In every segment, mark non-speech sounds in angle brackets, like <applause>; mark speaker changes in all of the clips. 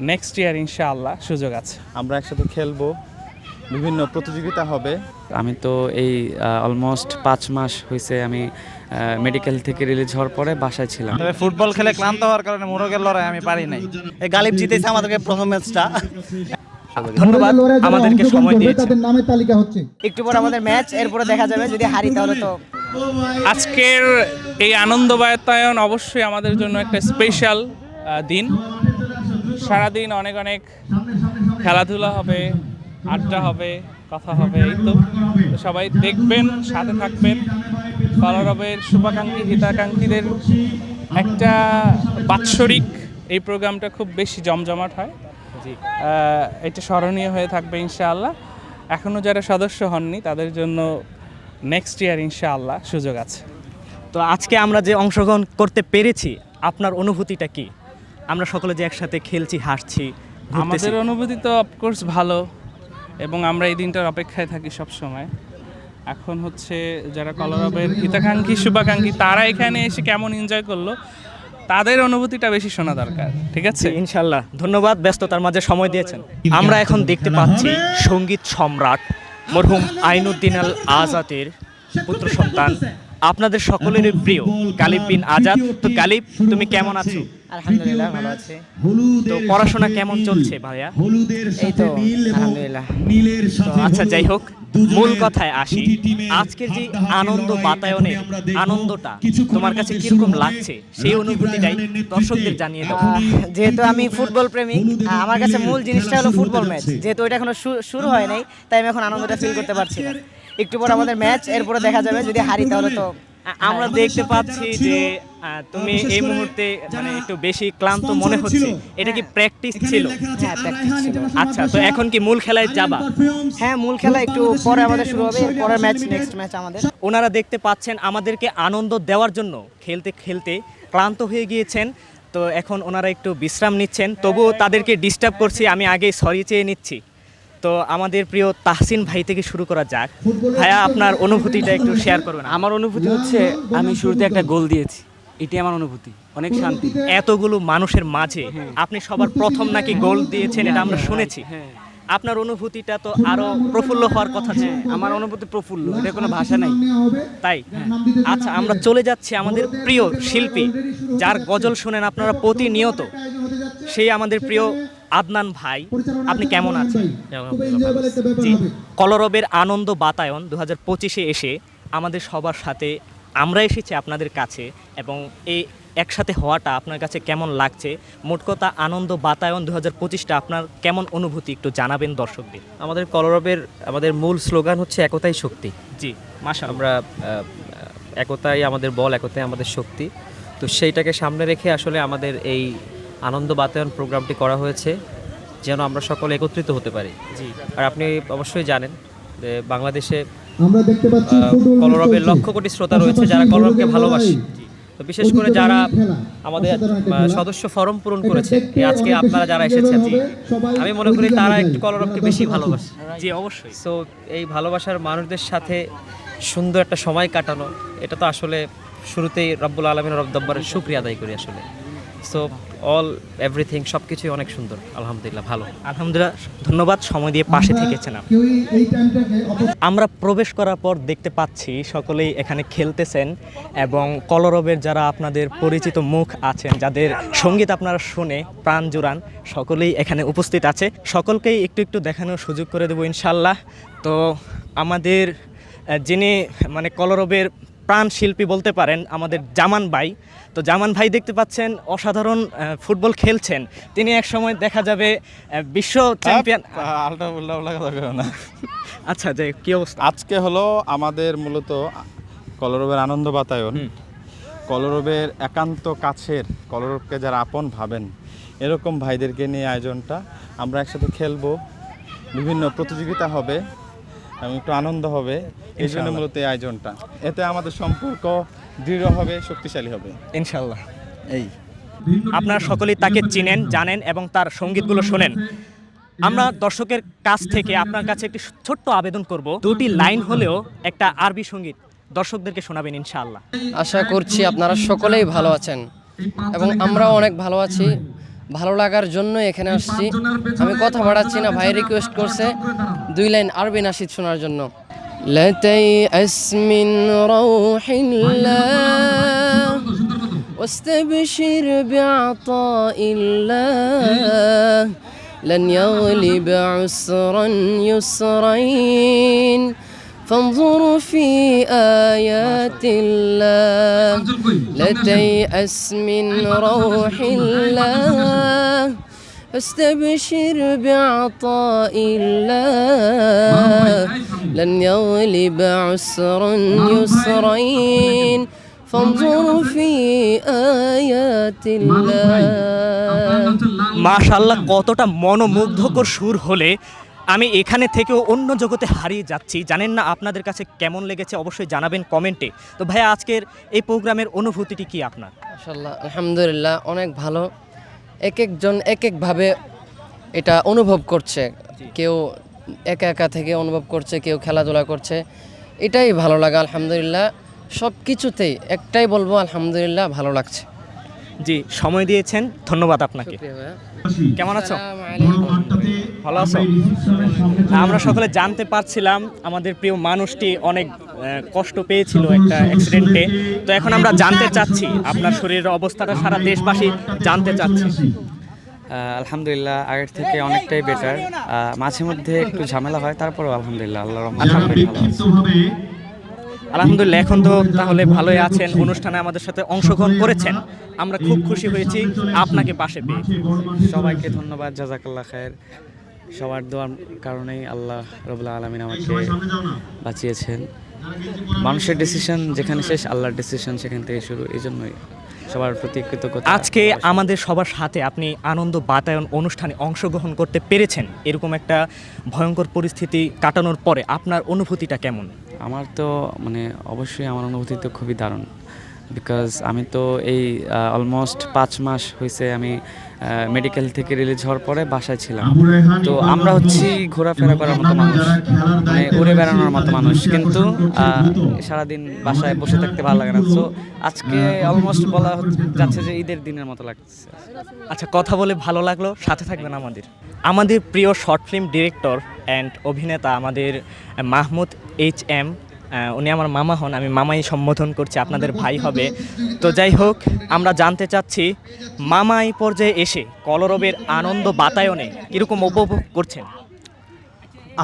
Speaker 1: Next year ইনশাআল্লাহ সুযোগ আছে।
Speaker 2: আমরা একসাথে খেলব বিভিন্ন প্রতিযোগিতা হবে।
Speaker 3: আমি তো এই অলমোস্ট পাঁচ মাস হয়েছে আমি মেডিকেল থেকে রিলিজ হওয়ার পরে বাসায় ছিলাম।
Speaker 4: তবে ফুটবল খেলে ক্লান্ত হওয়ার কারণে মোরগের লড়াই আমি পারি নাই।
Speaker 5: এই গালিব জিতেছে আমাদেরকে প্রথম ম্যাচটা।
Speaker 6: ধন্যবাদ। আমাদেরকে সময় দিয়েছে।
Speaker 7: তাদের নামের তালিকা হচ্ছে।
Speaker 5: একটু পর আমাদের ম্যাচ এরপরে দেখা যাবে যদি হারি তাহলে তো।
Speaker 1: আজকের এই আনন্দ বায়তায়ন অবশ্যই আমাদের জন্য একটা স্পেশাল দিন। সারাদিন অনেক অনেক খেলাধুলা হবে আড্ডা হবে কথা হবে এই তো। সবাই দেখবেন সাথে থাকবেন। কলরবের শুভাকাঙ্ক্ষী হিতাকাঙ্ক্ষীদের একটা বাৎসরিক এই প্রোগ্রামটা খুব বেশি জমজমাট হয়। এটা স্মরণীয় হয়ে থাকবে ইনশাআল্লাহ। এখনও যারা সদস্য হননি তাদের জন্য নেক্সট ইয়ার ইনশাআল্লাহ সুযোগ আছে।
Speaker 6: তো আজকে আমরা যে অংশগ্রহণ করতে পেরেছি আপনার অনুভূতিটা কি? আমরা সকলে যে একসাথে খেলছি হাসছি
Speaker 1: আমাদের অনুভূতি তো অফকোর্স ভালো এবং আমরা এই দিনটার অপেক্ষায় থাকি সব সময় এখন হচ্ছে যারা কলরবের হিতাকাঙ্ক্ষী শুভাকাঙ্ক্ষী তারা এখানে এসে কেমন এনজয় করল তাদের অনুভূতিটা বেশি শোনা দরকার ঠিক আছে?
Speaker 6: ইনশাল্লাহ ধন্যবাদ ব্যস্ততার মাঝে সময় দিয়েছেন। আমরা এখন দেখতে পাচ্ছি সংগীত সম্রাট মরহুম আইনুদ্দিন আল আজাদের পুত্র সন্তান। আপনাদের সকলেরই প্রিয় গালিব বিন আজাদ। তো গালিব তুমি কেমন আছো?
Speaker 5: আলহামদুলিল্লাহ ভালো আছে।
Speaker 6: তো পড়াশোনা কেমন চলছে ভাইয়া?
Speaker 5: এই তো আলহামদুলিল্লাহ।
Speaker 6: তো আচ্ছা যাই হোক মূল কথায় আসি। আজকের যে আনন্দ বাতায়নের আনন্দটা তোমার কাছে কীরকম লাগছে সেই অনুভূতিটাই দর্শকদের জানিয়ে দাও।
Speaker 5: যেহেতু আমি ফুটবল প্রেমিক আমার কাছে মূল জিনিসটা হলো ফুটবল ম্যাচ যেহেতু এটা এখনও শুরু হয় নাই তাই আমি এখন আনন্দটা ফিল করতে পারছি না। একটু পর আমাদের ম্যাচ এরপরে দেখা যাবে যদি হারি তাহলে তো
Speaker 6: আমরা দেখতে পাচ্ছি যে তুমি এই মুহূর্তে মানে একটু বেশি ক্লান্ত মনে হচ্ছে। এটা কি প্র্যাকটিস ছিল?
Speaker 5: হ্যাঁ প্র্যাকটিস ছিল।
Speaker 6: আচ্ছা তো এখন কি মূল খেলায় যাবা?
Speaker 5: হ্যাঁ মূল খেলা একটু পরে আমাদের শুরু হবে পরের ম্যাচ নেক্সট ম্যাচ আমাদের।
Speaker 6: ওনারা দেখতে পাচ্ছেন আমাদেরকে আনন্দ দেওয়ার জন্য খেলতে খেলতে ক্লান্ত হয়ে গিয়েছেন। তো এখন ওনারা একটু বিশ্রাম নিচ্ছেন তবুও তাদেরকে ডিস্টার্ব করছি আমি আগে সরি চেয়ে নিচ্ছি। তো আমাদের প্রিয় তাহসিন ভাই থেকে শুরু করা যাক। ভাইয়া আপনার অনুভূতিটা একটু শেয়ার করবেন
Speaker 3: আমার অনুভূতি হচ্ছে আমি শুরুতে একটা গোল দিয়েছি। এটি আমার অনুভূতি। অনেক শান্তি।
Speaker 6: এতগুলো মানুষের মাঝে আপনি সবার প্রথম নাকি গোল দিয়েছেন এটা আমরা শুনেছি।
Speaker 3: হ্যাঁ।
Speaker 6: আপনার অনুভূতিটা তো আরও প্রফুল্ল হওয়ার কথা ছিল।
Speaker 3: আমার অনুভূতি প্রফুল্ল এটা কোনো ভাষা নাই।
Speaker 6: তাই? আচ্ছা আমরা চলে যাচ্ছি আমাদের প্রিয় শিল্পী যার গজল শুনেন আপনারা প্রতিনিয়ত। সেই আমাদের প্রিয় আদনান ভাই আপনি কেমন আছেন? জি কলরবের আনন্দ বাতায়ন দু হাজার পঁচিশে এসে আমাদের সবার সাথে আমরা এসেছি আপনাদের কাছে এবং এই একসাথে হওয়াটা আপনার কাছে কেমন লাগছে? মোট কথা আনন্দ বাতায়ন দু হাজার পঁচিশটা আপনার কেমন অনুভূতি একটু জানাবেন দর্শকদের।
Speaker 8: আমাদের কলরবের আমাদের মূল স্লোগান হচ্ছে একতাই শক্তি।
Speaker 6: জি মাশা
Speaker 8: আমরা একতাই আমাদের বল একতাই আমাদের শক্তি। তো সেইটাকে সামনে রেখে আসলে আমাদের এই আনন্দ বাতায়ন প্রোগ্রামটি করা হয়েছে যেন আমরা সকলে একত্রিত হতে পারি।
Speaker 6: জি।
Speaker 8: আর আপনি অবশ্যই জানেন যে বাংলাদেশে
Speaker 7: আমরা দেখতে পাচ্ছি
Speaker 8: আহ, কলরবের লক্ষ কোটি শ্রোতা রয়েছে যারা কলরবকে ভালোবাসে। তো বিশেষ করে যারা আমাদের সদস্য ফরম পূরণ করেছে আজকে আপনারা যারা এসেছেন আমি মনে করি তারা একটু কলরবকে বেশি ভালোবাসে।
Speaker 6: জি অবশ্যই।
Speaker 8: সো এই ভালোবাসার মানুষদের সাথে সুন্দর একটা সময় কাটানো এটা তো আসলে শুরুতেই রব্বুল আলমিন রব্দব্বরের সুক্রিয়া আদায় করি আসলে। সো অল এভরিথিং সব কিছুই অনেক সুন্দর। আলহামদুলিল্লাহ ভালো।
Speaker 6: আলহামদুলিল্লাহ ধন্যবাদ সময় দিয়ে পাশে থেকেছেন আমরা প্রবেশ করার পর দেখতে পাচ্ছি সকলেই এখানে খেলতেছেন এবং কলরবের যারা আপনাদের পরিচিত মুখ আছেন যাদের সংগীত আপনারা শুনে প্রাণ জুড়ান সকলেই এখানে উপস্থিত আছে। সকলকেই একটু একটু দেখানোর সুযোগ করে দেবো ইনশাল্লাহ। তো আমাদের যিনি মানে কলরবের প্রাণ শিল্পী বলতে পারেন আমাদের জামান ভাই। তো জামান ভাই দেখতে পাচ্ছেন অসাধারণ ফুটবল খেলছেন। তিনি এক সময় দেখা যাবে বিশ্ব চ্যাম্পিয়ন
Speaker 2: না। <laughs>
Speaker 6: আচ্ছা যে কি অবস্থা?
Speaker 2: আজকে হলো আমাদের মূলত কলরবের আনন্দ বাতায়ন। কলরবের একান্ত কাছের কলরবকে যারা আপন ভাবেন এরকম ভাইদেরকে নিয়ে আয়োজনটা আমরা একসাথে খেলব। বিভিন্ন প্রতিযোগিতা হবে। এবং একটু আনন্দ হবে। এই জন্য মূলত এই আয়োজনটা। এতে আমাদের সম্পর্ক দৃঢ় হবে শক্তিশালী হবে।
Speaker 6: ইনশাল্লাহ
Speaker 2: এই।
Speaker 6: আপনারা সকলেই তাকে চিনেন জানেন এবং তার সঙ্গীতগুলো শোনেন। আমরা দর্শকের কাছ থেকে আপনার কাছে একটি ছোট্ট আবেদন করব। দুটি লাইন হলেও একটা আরবি সংগীত দর্শকদেরকে শোনাবেন ইনশাআল্লাহ।
Speaker 9: আশা করছি আপনারা সকলেই ভালো আছেন এবং আমরাও অনেক ভালো আছি। ভালো লাগার জন্য এখানে আসছি আমি কথা বাড়াচ্ছি না ভাই রিকোয়েস্ট করছে দুই লাইন আরবি নাশিদ শোনার জন্য لا تيأس من روح الله واستبشر بعطاء الله لن يغلب عسرا يسرين فانظر في آيات الله لا تيأس من روح الله فاستبشر بعطاء الله لن يغلب عسرا يسرين فانظر في آيات الله
Speaker 6: মাশাল্লাহ কতটা মনোমুগ্ধকর সুর হলে আমি এখানে থেকেও অন্য জগতে হারিয়ে যাচ্ছি। জানেন না আপনাদের কাছে কেমন লেগেছে? অবশ্যই জানাবেন কমেন্টে। তো ভাইয়া আজকের এই প্রোগ্রামের অনুভূতিটি কি আপনার?
Speaker 9: মাশাল্লাহ আলহামদুলিল্লাহ অনেক ভালো। এক একজন এক একভাবে এটা অনুভব করছে। কেউ একা একা থেকে অনুভব করছে কেউ খেলাধুলা করছে। এটাই ভালো লাগা আলহামদুলিল্লাহ। সব কিছুতেই একটাই বলব আলহামদুলিল্লাহ ভালো লাগছে।
Speaker 6: জি সময় দিয়েছেন ধন্যবাদ আপনাকে। কেমন আছো?
Speaker 9: আলাইকুম।
Speaker 6: ভালো আছো? আমরা সকলে জানতে পারছিলাম আমাদের প্রিয় মানুষটি অনেক কষ্ট পেয়েছিল একটা অ্যাক্সিডেন্টে তো এখন আমরা জানতে চাচ্ছি আপনার শরীরের অবস্থাটা সারা দেশবাসী জানতে চাচ্ছে।
Speaker 3: আলহামদুলিল্লাহ আগের থেকে অনেকটাই বেটার মাঝে মধ্যে একটু ঝামেলা হয় তারপরেও আলহামদুলিল্লাহ আল্লাহ রহমান
Speaker 6: আলহামদুলিল্লাহ এখন তো তাহলে ভালোই আছেন। অনুষ্ঠানে আমাদের সাথে অংশগ্রহণ করেছেন। আমরা খুব খুশি হয়েছি আপনাকে পাশে পেয়ে।
Speaker 3: সবাইকে ধন্যবাদ জাজাকাল্লাহ খায়ের। সবার দোয়ার কারণেই আল্লাহ রবুল্লা আলমিন আমাকে বাঁচিয়েছেন। মানুষের ডিসিশন যেখানে শেষ আল্লাহর ডিসিশন সেখান থেকে শুরু। এই জন্যই সবার প্রতি কৃতজ্ঞতা।
Speaker 6: আজকে আমাদের সবার সাথে আপনি আনন্দ বাতায়ন অনুষ্ঠানে অংশগ্রহণ করতে পেরেছেন। এরকম একটা ভয়ঙ্কর পরিস্থিতি কাটানোর পরে আপনার অনুভূতিটা কেমন?
Speaker 3: আমার তো মানে অবশ্যই আমার অনুভূতি তো খুবই দারুণ। বিকজ আমি তো এই অলমোস্ট পাঁচ মাস হয়েছে আমি মেডিকেল থেকে রিলিজ হওয়ার পরে বাসায় ছিলাম। তো আমরা হচ্ছি ঘোরাফেরা করার মতো মানুষ। মানে উড়ে বেড়ানোর মতো মানুষ। কিন্তু আহ, সারাদিন বাসায় বসে থাকতে ভালো লাগে না। তো আজকে অলমোস্ট বলা যাচ্ছে যে ঈদের দিনের মতো লাগছে।
Speaker 6: আচ্ছা কথা বলে ভালো লাগল। সাথে থাকবেন আমাদের। আমাদের প্রিয় শর্ট ফিল্ম ডিরেক্টর অ্যান্ড অভিনেতা আমাদের মাহমুদ এইচ এম উনি আমার মামা হন, আমি মামাই সম্বোধন করছি, আপনাদের ভাই হবে। তো যাই হোক, আমরা জানতে চাচ্ছি, মামাই পর্যায়ে এসে কলরবের আনন্দ বাতায়নে কীরকম উপভোগ করছেন?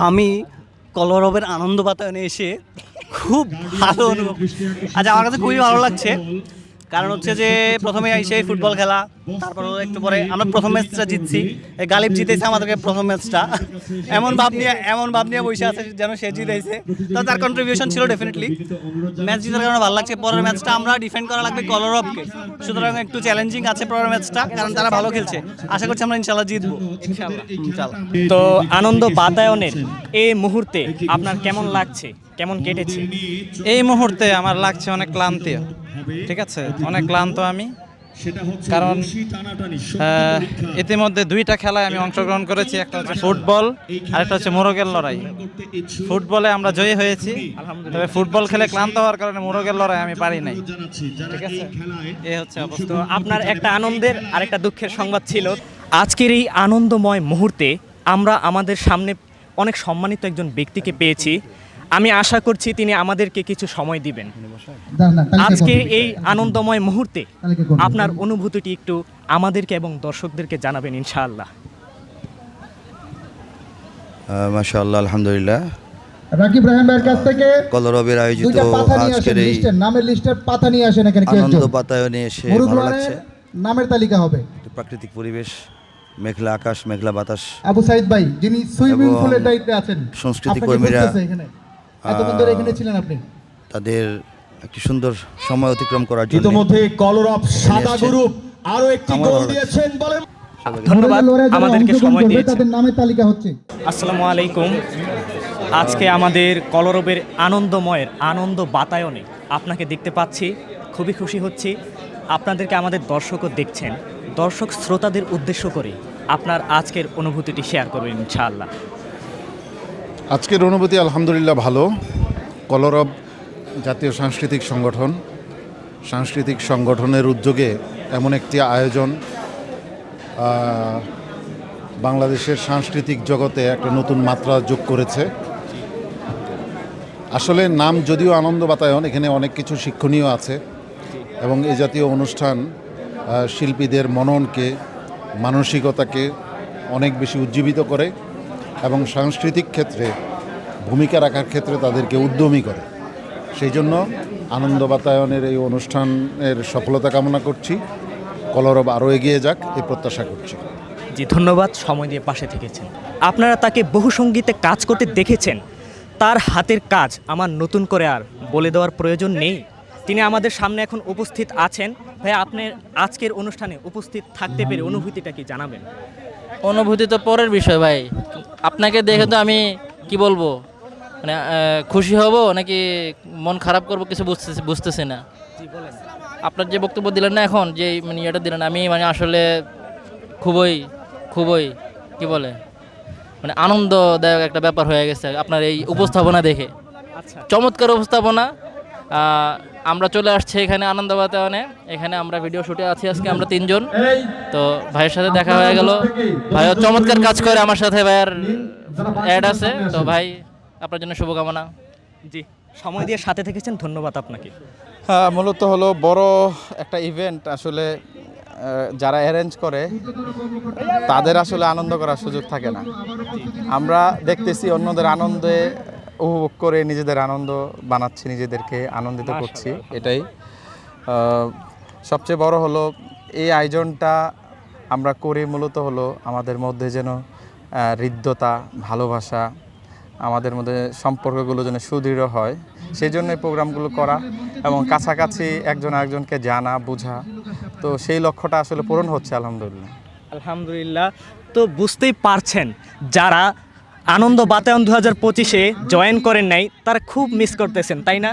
Speaker 10: আমি কলরবের আনন্দ বাতায়নে এসে খুব ভালো অনুভব আচ্ছা আমার কাছে খুবই ভালো লাগছে। কারণ হচ্ছে যে প্রথমে এসে ফুটবল খেলা, তারপর একটু পরে আমরা প্রথম ম্যাচটা জিতছি। গালিব জিতেছে আমাদেরকে প্রথম ম্যাচটা। এমন ভাব নিয়ে, এমন ভাব নিয়ে বসে আছে যেন সে জিতেছে। তো তার কন্ট্রিবিউশন ছিল ডেফিনেটলি ম্যাচ জিতার কারণে ভালো লাগছে। পরের ম্যাচটা আমরা ডিফেন্ড করা লাগবে কলরবকে। সুতরাং একটু চ্যালেঞ্জিং আছে পরের ম্যাচটা, কারণ তারা ভালো খেলছে। আশা করছি আমরা ইনশাল্লাহ জিতবো। ইনশাল্লাহ
Speaker 6: তো আনন্দ বাতায়নের এই মুহূর্তে আপনার কেমন লাগছে? কেমন কেটেছে?
Speaker 4: এই মুহূর্তে আমার লাগছে অনেক ক্লান্তি। ঠিক আছে? অনেক ক্লান্ত আমি। কারণ ইতিমধ্যে দুইটা খেলায় আমি অংশগ্রহণ করেছি একটা হচ্ছে ফুটবল আর একটা হচ্ছে মোরগের লড়াই। ফুটবলে আমরা জয়ী হয়েছি। তবে ফুটবল খেলে ক্লান্ত হওয়ার কারণে মোরগের লড়াই আমি পারি নাই। ঠিক আছে? এই হচ্ছে অবস্থা।
Speaker 6: আপনার একটা আনন্দের আর একটা দুঃখের সংবাদ ছিল। আজকের এই আনন্দময় মুহূর্তে আমরা আমাদের সামনে অনেক সম্মানিত একজন ব্যক্তিকে পেয়েছি। আমি আশা করছি তিনি আমাদেরকে কিছু সময় দিবেন।
Speaker 7: করুন।
Speaker 6: এই আনন্দময় মুহূর্তে আপনার অনুভূতিটি একটু আমাদেরকে এবং দর্শকদেরকে জানাবেন ইনশাআল্লাহ।
Speaker 11: মাশাআল্লাহ আলহামদুলিল্লাহ।
Speaker 7: রাকিব ভাইয়ের কাছ থেকে
Speaker 11: কলরবের আয়োজিত
Speaker 7: নিয়ে
Speaker 11: আজকের এই
Speaker 7: নামের লিস্টের পাতা নিয়ে আসেন এখানে কেউ
Speaker 11: আনন্দ
Speaker 7: একজন
Speaker 11: বাতায়নে এসে ভালো লাগছে।
Speaker 7: নামের তালিকা হবে।
Speaker 11: প্রাকৃতিক পরিবেশ মেঘলা আকাশ মেঘলা বাতাস।
Speaker 7: আবু সাইদ ভাই যিনি সুইমিং পুলের দায়িত্বে আছেন
Speaker 11: সংস্কৃতি কর্মীরা,
Speaker 7: ধরে এখানে ছিলেন আপনি?
Speaker 11: তাদের একটি সুন্দর সময় অতিক্রম করার জন্য
Speaker 12: ইতিমধ্যে কলরব সাদা গ্রুপ আরও একটি গোল দিয়েছেন বলেন
Speaker 6: ধন্যবাদ। আমাদেরকে সময়
Speaker 7: তাদের নামের তালিকা হচ্ছে।
Speaker 6: আসসালামু আলাইকুম। আজকে আমাদের কলরবের আনন্দময়ের আনন্দ বাতায়নে আপনাকে দেখতে পাচ্ছি খুবই খুশি হচ্ছি। আপনাদেরকে আমাদের দর্শকও দেখছেন। দর্শক শ্রোতাদের উদ্দেশ্য করে আপনার আজকের অনুভূতিটি শেয়ার করবেন ইনশাআল্লাহ।
Speaker 13: আজকের অনুভূতি আলহামদুলিল্লাহ ভালো। কলরব জাতীয় সাংস্কৃতিক সংগঠন। সাংস্কৃতিক সংগঠনের উদ্যোগে এমন একটি আয়োজন বাংলাদেশের সাংস্কৃতিক জগতে একটা নতুন মাত্রা যোগ করেছে। আসলে নাম যদিও আনন্দ বাতায়ন এখানে অনেক কিছু শিক্ষণীয় আছে এবং এই জাতীয় অনুষ্ঠান শিল্পীদের মননকে, মানসিকতাকে অনেক বেশি উজ্জীবিত করে। এবং সাংস্কৃতিক ক্ষেত্রে, ভূমিকা রাখার ক্ষেত্রে তাদেরকে উদ্যমী করে। সেই জন্য আনন্দ বাতায়নের এই অনুষ্ঠানের সফলতা কামনা করছি। কলরব আরও এগিয়ে যাক এই প্রত্যাশা করছি।
Speaker 6: জি, ধন্যবাদ। সময় দিয়ে পাশে থেকেছেন। আপনারা তাকে বহু সঙ্গীতে কাজ করতে দেখেছেন। তার হাতের কাজ আমার নতুন করে আর বলে দেওয়ার প্রয়োজন নেই। তিনি আমাদের সামনে এখন উপস্থিত আছেন। ভাই আপনার আজকের অনুষ্ঠানে উপস্থিত থাকতে পেরে অনুভূতিটা কি জানাবেন?
Speaker 14: অনুভূতি তো পরের বিষয় ভাই। আপনাকে দেখে তো আমি কি বলব? মানে খুশি হব নাকি মন খারাপ করব কিছু বুঝতেছি বুঝতেছি না। আপনার যে বক্তব্য দিলেন না এখন যে মানে ইয়েটা দিলেন আমি মানে আসলে খুবই খুবই কি বলে? মানে আনন্দদায়ক একটা ব্যাপার হয়ে গেছে আপনার এই উপস্থাপনা দেখে। চমৎকার উপস্থাপনা। আমরা চলে আসছি এখানে আনন্দ বাতায়নে এখানে আমরা ভিডিও শুটে আছি আজকে আমরা তিনজন। তো ভাইয়ের সাথে দেখা হয়ে গেল। ভাইও চমৎকার কাজ করে আমার সাথে ভাইয়ের অ্যাড আছে। তো ভাই আপনার জন্য শুভকামনা।
Speaker 6: জি সময় দিয়ে সাথে থেকেছেন ধন্যবাদ আপনাকে।
Speaker 2: হ্যাঁ মূলত হলো বড় একটা ইভেন্ট আসলে যারা অ্যারেঞ্জ করে তাদের আসলে আনন্দ করার সুযোগ থাকে না। আমরা দেখতেছি অন্যদের আনন্দে উপভোগ করে নিজেদের আনন্দ বানাচ্ছি নিজেদেরকে আনন্দিত করছি। এটাই। সবচেয়ে বড় হলো এই আয়োজনটা আমরা করি মূলত হলো আমাদের মধ্যে যেন হৃদ্যতা ভালোবাসা আমাদের মধ্যে সম্পর্কগুলো যেন সুদৃঢ় হয় সেই জন্য এই প্রোগ্রামগুলো করা এবং কাছাকাছি একজন আরেকজনকে জানা বোঝা। তো সেই লক্ষ্যটা আসলে পূরণ হচ্ছে আলহামদুলিল্লাহ।
Speaker 6: আলহামদুলিল্লাহ। তো বুঝতেই পারছেন যারা আনন্দ বাতায়ন দু হাজার পঁচিশে জয়েন করেন নাই, তারা খুব মিস করতেছেন, তাই না?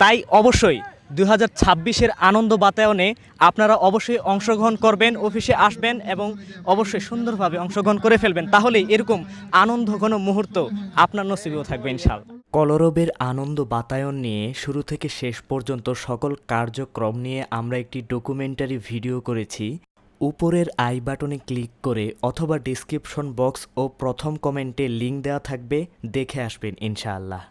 Speaker 6: তাই অবশ্যই দু হাজার ছাব্বিশের আনন্দ বাতায়নে আপনারা অবশ্যই অংশগ্রহণ করবেন, অফিসে আসবেন এবং অবশ্যই সুন্দরভাবে অংশগ্রহণ করে ফেলবেন। তাহলে এরকম আনন্দ ঘন মুহূর্ত আপনার নসিবেও থাকবে ইনশাল্লাহ কলরবের আনন্দ বাতায়ন নিয়ে শুরু থেকে শেষ পর্যন্ত সকল কার্যক্রম নিয়ে আমরা একটি ডকুমেন্টারি ভিডিও করেছি। উপরের আই বাটনে ক্লিক করে অথবা ডিসক্রিপশন বক্স ও প্রথম কমেন্টে লিঙ্ক দেওয়া থাকবে, দেখে আসবেন ইনশাআল্লাহ।